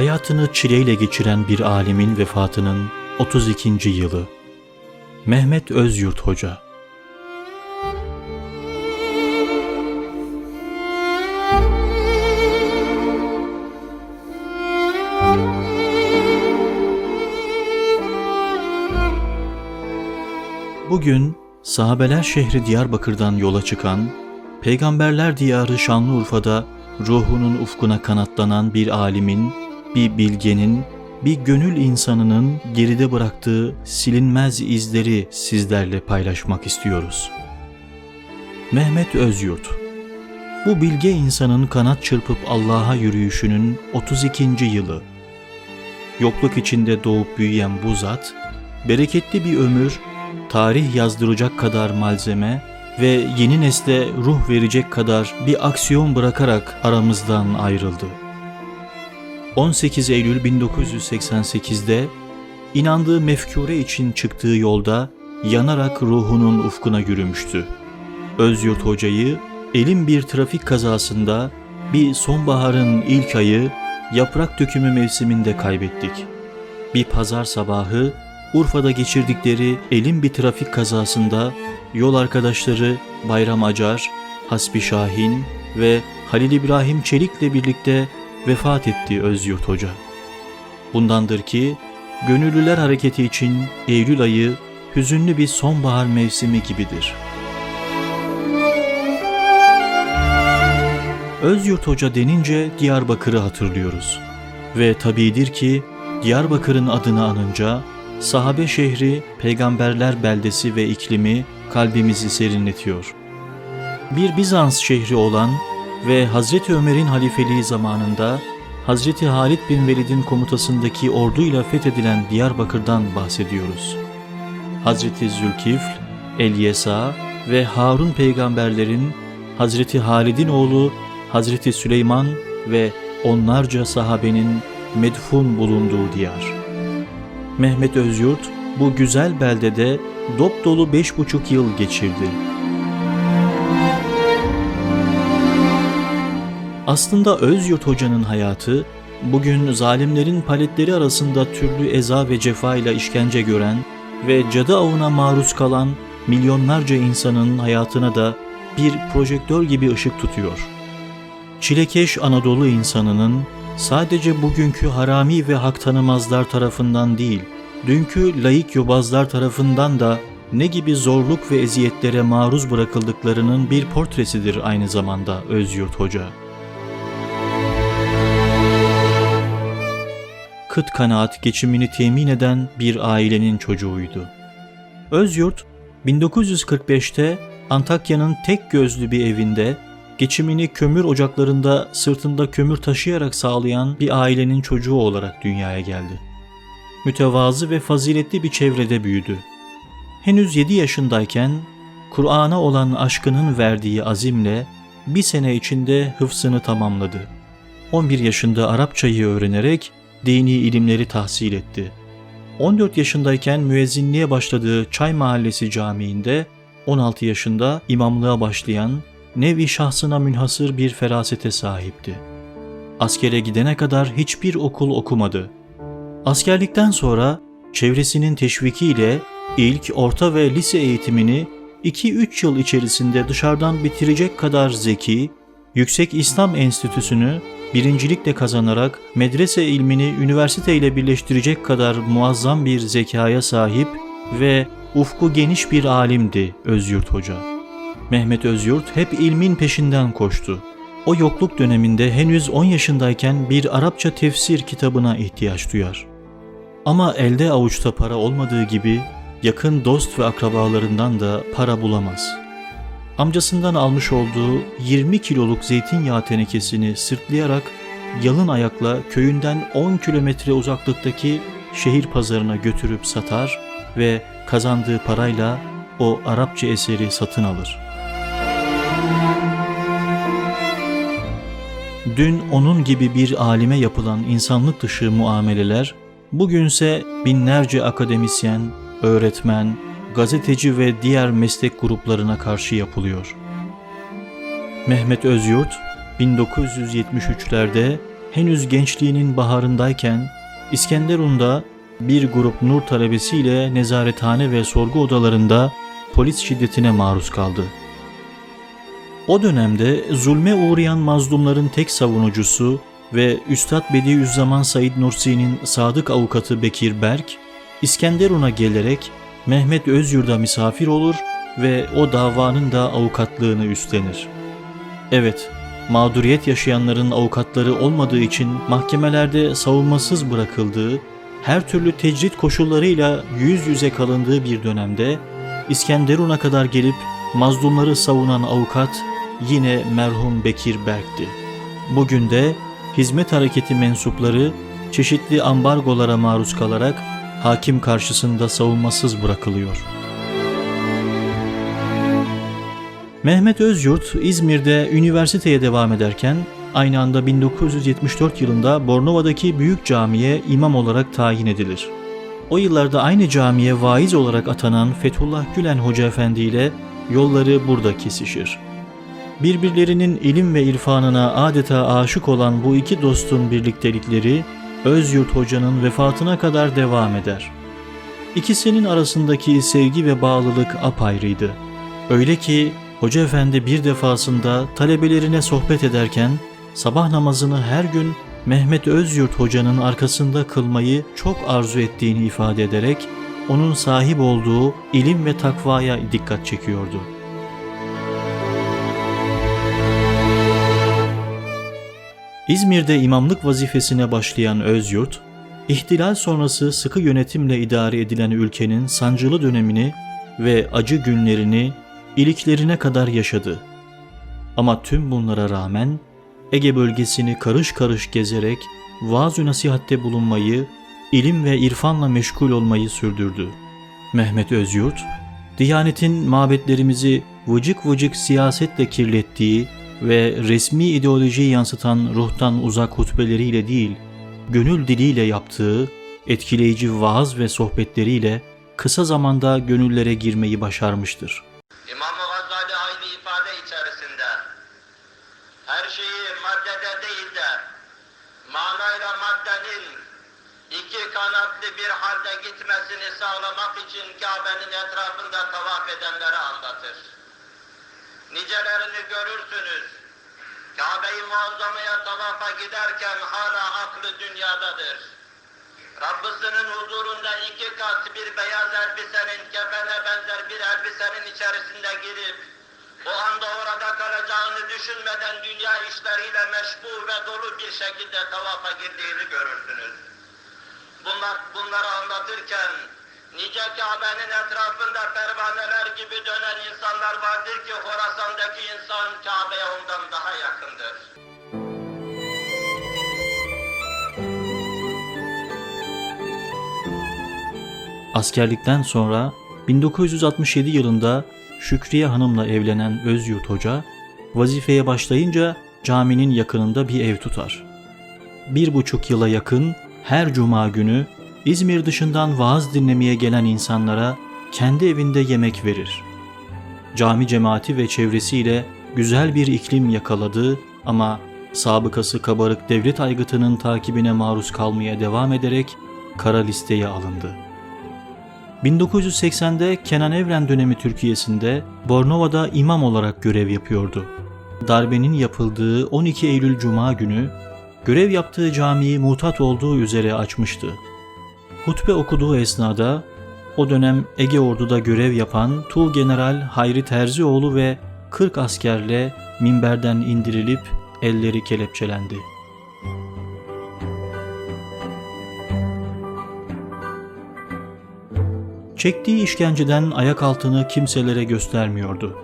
hayatını çileyle geçiren bir alimin vefatının 32. yılı. Mehmet Özyurt Hoca Bugün sahabeler şehri Diyarbakır'dan yola çıkan, peygamberler diyarı Şanlıurfa'da ruhunun ufkuna kanatlanan bir alimin, bir bilgenin, bir gönül insanının geride bıraktığı silinmez izleri sizlerle paylaşmak istiyoruz. Mehmet Özyurt Bu bilge insanın kanat çırpıp Allah'a yürüyüşünün 32. yılı. Yokluk içinde doğup büyüyen bu zat, bereketli bir ömür, tarih yazdıracak kadar malzeme ve yeni nesle ruh verecek kadar bir aksiyon bırakarak aramızdan ayrıldı. 18 Eylül 1988'de inandığı mefkure için çıktığı yolda yanarak ruhunun ufkuna yürümüştü. Özyurt Hoca'yı elin bir trafik kazasında bir sonbaharın ilk ayı yaprak dökümü mevsiminde kaybettik. Bir pazar sabahı Urfa'da geçirdikleri elin bir trafik kazasında yol arkadaşları Bayram Acar, Hasbi Şahin ve Halil İbrahim Çelik'le birlikte vefat etti Özyurt Hoca. Bundandır ki Gönüllüler Hareketi için Eylül ayı hüzünlü bir sonbahar mevsimi gibidir. Özyurt Hoca denince Diyarbakır'ı hatırlıyoruz. Ve tabidir ki Diyarbakır'ın adını anınca sahabe şehri, peygamberler beldesi ve iklimi kalbimizi serinletiyor. Bir Bizans şehri olan ve Hazreti Ömer'in halifeliği zamanında Hazreti Halid bin Velid'in komutasındaki orduyla fethedilen Diyarbakır'dan bahsediyoruz. Hazreti Zülkifl, Elyesa ve Harun peygamberlerin Hazreti Halid'in oğlu Hazreti Süleyman ve onlarca sahabenin medfun bulunduğu diyar. Mehmet Özyurt bu güzel beldede dop dolu beş buçuk yıl geçirdi. Aslında Özyurt Hoca'nın hayatı, bugün zalimlerin paletleri arasında türlü eza ve cefa ile işkence gören ve cadı avına maruz kalan milyonlarca insanın hayatına da bir projektör gibi ışık tutuyor. Çilekeş Anadolu insanının sadece bugünkü harami ve hak tanımazlar tarafından değil, dünkü layık yobazlar tarafından da ne gibi zorluk ve eziyetlere maruz bırakıldıklarının bir portresidir aynı zamanda Özyurt Hoca. Kıt kanaat geçimini temin eden bir ailenin çocuğuydu. Özyurt, 1945'te Antakya'nın tek gözlü bir evinde geçimini kömür ocaklarında sırtında kömür taşıyarak sağlayan bir ailenin çocuğu olarak dünyaya geldi. Mütevazı ve faziletli bir çevrede büyüdü. Henüz 7 yaşındayken Kur'an'a olan aşkının verdiği azimle bir sene içinde hıfzını tamamladı. 11 yaşında Arapçayı öğrenerek dini ilimleri tahsil etti. 14 yaşındayken müezzinliğe başladığı Çay Mahallesi Camii'nde 16 yaşında imamlığa başlayan nevi şahsına münhasır bir ferasete sahipti. Askere gidene kadar hiçbir okul okumadı. Askerlikten sonra çevresinin teşvikiyle ilk, orta ve lise eğitimini 2-3 yıl içerisinde dışarıdan bitirecek kadar zeki, Yüksek İslam Enstitüsü'nü birincilikle kazanarak medrese ilmini üniversite ile birleştirecek kadar muazzam bir zekaya sahip ve ufku geniş bir alimdi Özyurt Hoca. Mehmet Özyurt hep ilmin peşinden koştu. O yokluk döneminde henüz 10 yaşındayken bir Arapça tefsir kitabına ihtiyaç duyar. Ama elde avuçta para olmadığı gibi yakın dost ve akrabalarından da para bulamaz. Amcasından almış olduğu 20 kiloluk zeytinyağı tenekesini sırtlayarak yalın ayakla köyünden 10 kilometre uzaklıktaki şehir pazarına götürüp satar ve kazandığı parayla o Arapça eseri satın alır. Dün onun gibi bir alime yapılan insanlık dışı muameleler, bugünse binlerce akademisyen, öğretmen, gazeteci ve diğer meslek gruplarına karşı yapılıyor. Mehmet Özyurt 1973'lerde henüz gençliğinin baharındayken İskenderun'da bir grup nur talebesiyle nezarethane ve sorgu odalarında polis şiddetine maruz kaldı. O dönemde zulme uğrayan mazlumların tek savunucusu ve Üstad Bediüzzaman Said Nursi'nin sadık avukatı Bekir Berk, İskenderun'a gelerek Mehmet Özyurt'a misafir olur ve o davanın da avukatlığını üstlenir. Evet, mağduriyet yaşayanların avukatları olmadığı için mahkemelerde savunmasız bırakıldığı, her türlü tecrit koşullarıyla yüz yüze kalındığı bir dönemde İskenderun'a kadar gelip mazlumları savunan avukat yine merhum Bekir Berk'ti. Bugün de hizmet hareketi mensupları çeşitli ambargolara maruz kalarak hakim karşısında savunmasız bırakılıyor. Mehmet Özyurt İzmir'de üniversiteye devam ederken aynı anda 1974 yılında Bornova'daki büyük camiye imam olarak tayin edilir. O yıllarda aynı camiye vaiz olarak atanan Fethullah Gülen Hoca Efendi ile yolları burada kesişir. Birbirlerinin ilim ve irfanına adeta aşık olan bu iki dostun birliktelikleri Özyurt Hoca'nın vefatına kadar devam eder. İkisinin arasındaki sevgi ve bağlılık apayrıydı. Öyle ki Hoca Efendi bir defasında talebelerine sohbet ederken sabah namazını her gün Mehmet Özyurt Hoca'nın arkasında kılmayı çok arzu ettiğini ifade ederek onun sahip olduğu ilim ve takvaya dikkat çekiyordu. İzmir'de imamlık vazifesine başlayan Özyurt, ihtilal sonrası sıkı yönetimle idare edilen ülkenin sancılı dönemini ve acı günlerini iliklerine kadar yaşadı. Ama tüm bunlara rağmen Ege bölgesini karış karış gezerek vaaz-ı nasihatte bulunmayı, ilim ve irfanla meşgul olmayı sürdürdü. Mehmet Özyurt, Diyanetin mabetlerimizi vıcık vıcık siyasetle kirlettiği ve resmi ideolojiyi yansıtan ruhtan uzak hutbeleriyle değil, gönül diliyle yaptığı etkileyici vaaz ve sohbetleriyle kısa zamanda gönüllere girmeyi başarmıştır. İmam-ı Gazali aynı ifade içerisinde her şeyi maddede değil de manayla maddenin iki kanatlı bir halde gitmesini sağlamak için Kabe'nin etrafında tavaf edenleri anlatır. Nicelerini görürsünüz. Kabe-i Muazzama'ya tavafa giderken hala aklı dünyadadır. Rabbisinin huzurunda iki kat bir beyaz elbisenin kefene benzer bir elbisenin içerisinde girip o anda orada kalacağını düşünmeden dünya işleriyle meşgul ve dolu bir şekilde tavafa girdiğini görürsünüz. Bunlar, bunları anlatırken nice Kabe'nin etrafında pervaneler gibi dönen insanlar vardır ki Horasan'daki insan Kabe'ye ondan daha yakındır. Askerlikten sonra 1967 yılında Şükriye Hanım'la evlenen Özyurt Hoca, vazifeye başlayınca caminin yakınında bir ev tutar. Bir buçuk yıla yakın her cuma günü İzmir dışından vaaz dinlemeye gelen insanlara kendi evinde yemek verir. Cami cemaati ve çevresiyle güzel bir iklim yakaladı ama sabıkası kabarık devlet aygıtının takibine maruz kalmaya devam ederek kara listeye alındı. 1980'de Kenan Evren dönemi Türkiye'sinde Bornova'da imam olarak görev yapıyordu. Darbenin yapıldığı 12 Eylül Cuma günü görev yaptığı camiyi mutat olduğu üzere açmıştı. Hutbe okuduğu esnada o dönem Ege Ordu'da görev yapan Tuğ General Hayri Terzioğlu ve 40 askerle minberden indirilip elleri kelepçelendi. Çektiği işkenceden ayak altını kimselere göstermiyordu.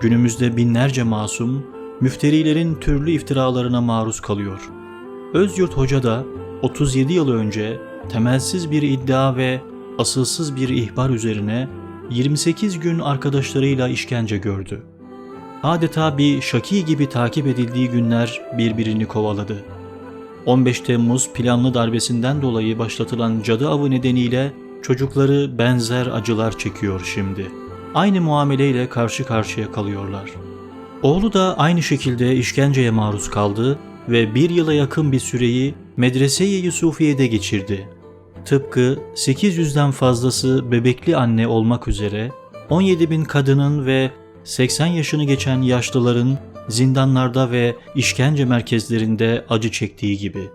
Günümüzde binlerce masum, müfterilerin türlü iftiralarına maruz kalıyor. Özyurt Hoca da 37 yıl önce temelsiz bir iddia ve asılsız bir ihbar üzerine 28 gün arkadaşlarıyla işkence gördü. Adeta bir şaki gibi takip edildiği günler birbirini kovaladı. 15 Temmuz planlı darbesinden dolayı başlatılan cadı avı nedeniyle çocukları benzer acılar çekiyor şimdi. Aynı muameleyle karşı karşıya kalıyorlar. Oğlu da aynı şekilde işkenceye maruz kaldı ve bir yıla yakın bir süreyi Medrese-i Yusufiye'de geçirdi. Tıpkı 800'den fazlası bebekli anne olmak üzere 17 bin kadının ve 80 yaşını geçen yaşlıların zindanlarda ve işkence merkezlerinde acı çektiği gibi.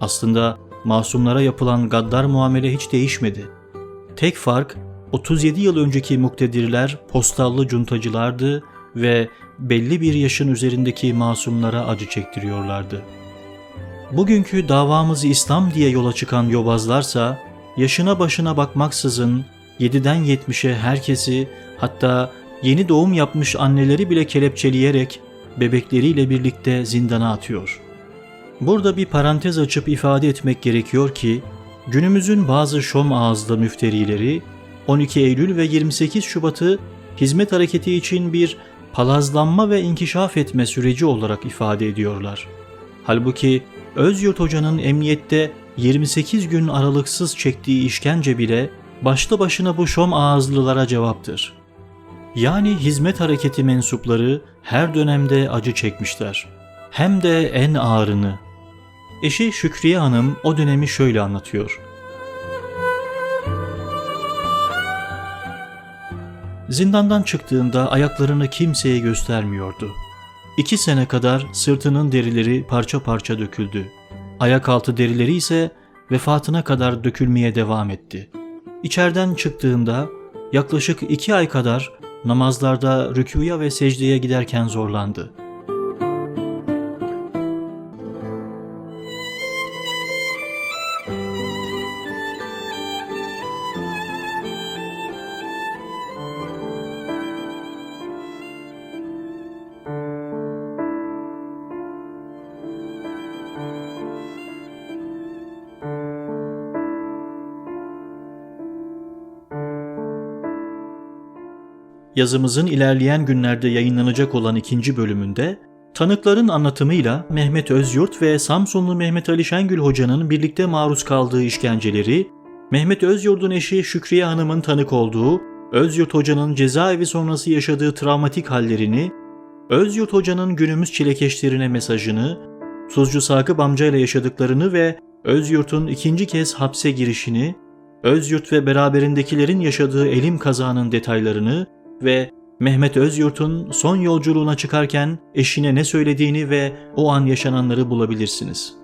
Aslında masumlara yapılan gaddar muamele hiç değişmedi. Tek fark 37 yıl önceki muktedirler postallı cuntacılardı ve belli bir yaşın üzerindeki masumlara acı çektiriyorlardı. Bugünkü davamızı İslam diye yola çıkan yobazlarsa yaşına başına bakmaksızın 7'den 70'e herkesi hatta yeni doğum yapmış anneleri bile kelepçeleyerek bebekleriyle birlikte zindana atıyor. Burada bir parantez açıp ifade etmek gerekiyor ki günümüzün bazı şom ağızlı müfterileri 12 Eylül ve 28 Şubat'ı hizmet hareketi için bir palazlanma ve inkişaf etme süreci olarak ifade ediyorlar. Halbuki Özyurt Hoca'nın emniyette 28 gün aralıksız çektiği işkence bile başlı başına bu şom ağızlılara cevaptır. Yani hizmet hareketi mensupları her dönemde acı çekmişler. Hem de en ağırını. Eşi Şükriye Hanım o dönemi şöyle anlatıyor. Zindandan çıktığında ayaklarını kimseye göstermiyordu. İki sene kadar sırtının derileri parça parça döküldü. Ayak altı derileri ise vefatına kadar dökülmeye devam etti. İçeriden çıktığında yaklaşık iki ay kadar namazlarda rükûya ve secdeye giderken zorlandı. Yazımızın ilerleyen günlerde yayınlanacak olan ikinci bölümünde tanıkların anlatımıyla Mehmet Özyurt ve Samsunlu Mehmet Ali Şengül Hoca'nın birlikte maruz kaldığı işkenceleri, Mehmet Özyurt'un eşi Şükriye Hanım'ın tanık olduğu, Özyurt Hoca'nın cezaevi sonrası yaşadığı travmatik hallerini, Özyurt Hoca'nın günümüz çilekeşlerine mesajını, Tuzcu Sakıp amcayla yaşadıklarını ve Özyurt'un ikinci kez hapse girişini, Özyurt ve beraberindekilerin yaşadığı elim kazanın detaylarını ve Mehmet Özyurt'un son yolculuğuna çıkarken eşine ne söylediğini ve o an yaşananları bulabilirsiniz.